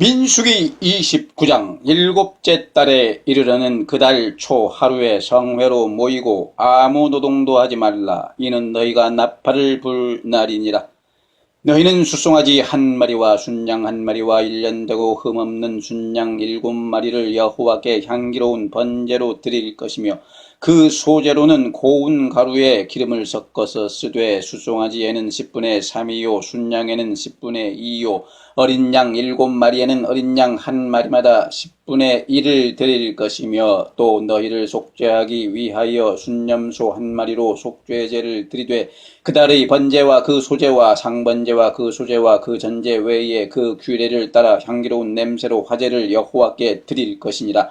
민수기 29장 일곱째 달에 이르러는 그달 초 하루에 성회로 모이고 아무 노동도 하지 말라. 이는 너희가 나팔을 불 날이니라. 너희는 수송아지 한 마리와 순양 한 마리와 일년되고 흠없는 순양 일곱 마리를 여호와께 향기로운 번제로 드릴 것이며 그 소재로는 고운 가루에 기름을 섞어서 쓰되 수송아지에는 10분의 3이요 순양에는 10분의 2요 어린 양 일곱 마리에는 어린 양 한 마리마다 10분의 1을 드릴 것이며 또 너희를 속죄하기 위하여 순념소 한 마리로 속죄제를 드리되 그달의 번제와 그 소제와 상번제와 그 소제와 그 전제 외에 그 규례를 따라 향기로운 냄새로 화제를 여호와께 드릴 것이니라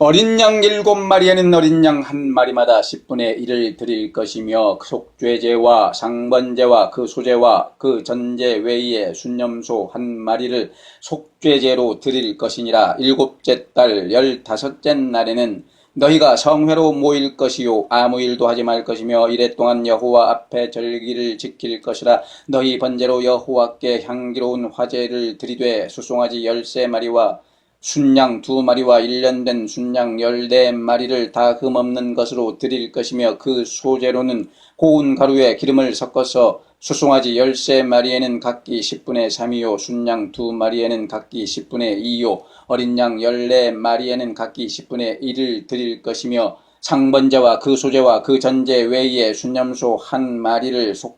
어린 양 일곱 마리에는 어린 양 한 마리마다 10분의 1을 드릴 것이며 속죄제와 상번제와 그 소제와 그 전제 외에 순념소 한 마리를 속죄제로 드릴 것이니라. 일곱째 달 열다섯째 날에는 너희가 성회로 모일 것이요 아무 일도 하지 말 것이며 이래 동안 여호와 앞에 절기를 지킬 것이라. 너희 번제로 여호와께 향기로운 화제를 드리되 수송아지 열세 마리와 순양 두 마리와 일년된 순양 열네 마리를 다 흠없는 것으로 드릴 것이며 그 소재로는 고운 가루에 기름을 섞어서 수송아지 열세 마리에는 각기 10분의 3이요 순양 두 마리에는 각기 10분의 2요 어린 양 열네 마리에는 각기 10분의 1을 드릴 것이며 상번제와 그 소제와 그 전제 외에 순념소 한 마리를 속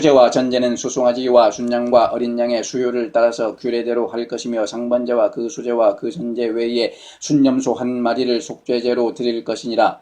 와 전제는 수송아지와 순양과 어린 양의 수요를 따라서 규례대로 할 것이며 상번제와 그 소재와 그 전제 외에 순념소 한 마리를 속죄제로 드릴 것이니라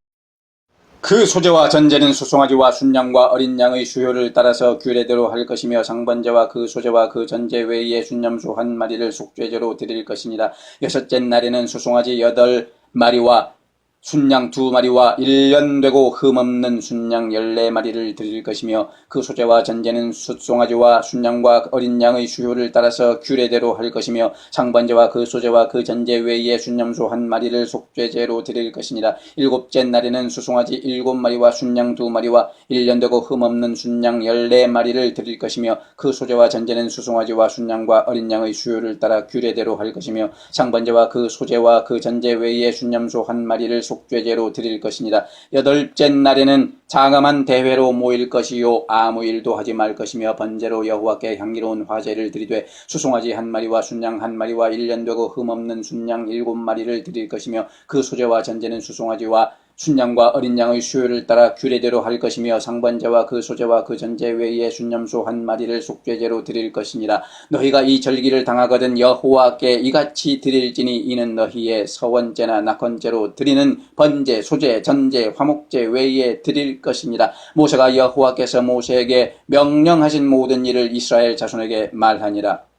그 소재와 전제는 수송아지와 순양과 어린 양의 수요를 따라서 규례대로 할 것이며 상번제와 그 소재와 그 전제 외에 순념소 한 마리를 속죄제로 드릴 것이니라. 여섯째 날에는 수송아지 여덟 마리와 순양 두 마리와 일년되고 흠없는 순양 열네 마리를 드릴 것이며 그 소재와 전제는 숫송아지와 순양과 어린 양의 수요를 따라서 규례대로 할 것이며 상번제와 그 소재와 그 전제 외에 순념소 한 마리를 속죄제로 드릴 것이니라. 일곱째 날에는 수송아지 일곱 마리와 순양 두 마리와 일년되고 흠없는 순양 열네 마리를 드릴 것이며 그 소재와 전제는 수송아지와 순양과 어린 양의 수요를 따라 규례대로 할 것이며 상번제와 그 소재와 그 전제 외에 순념소 한 마리를 속죄제로 드릴 것이니라. 여덟째 날에는 장엄한 대회로 모일 것이요 아무 일도 하지 말 것이며 번제로 여호와께 향기로운 화제를 드리되 수송아지 한 마리와 순양 한 마리와 일년 되고 흠없는 순양 일곱 마리를 드릴 것이며 그 소재와 전제는 수송아지와 순양과 어린 양의 수요를 따라 규례대로 할 것이며 상번제와 그 소제와 그 전제 외에 순념소 한 마리를 속죄제로 드릴 것이니라. 너희가 이 절기를 당하거든 여호와께 이같이 드릴지니 이는 너희의 서원제나 낙헌제로 드리는 번제 소제 전제 화목제 외에 드릴 것이니라. 모세가 여호와께서 모세에게 명령하신 모든 일을 이스라엘 자손에게 말하니라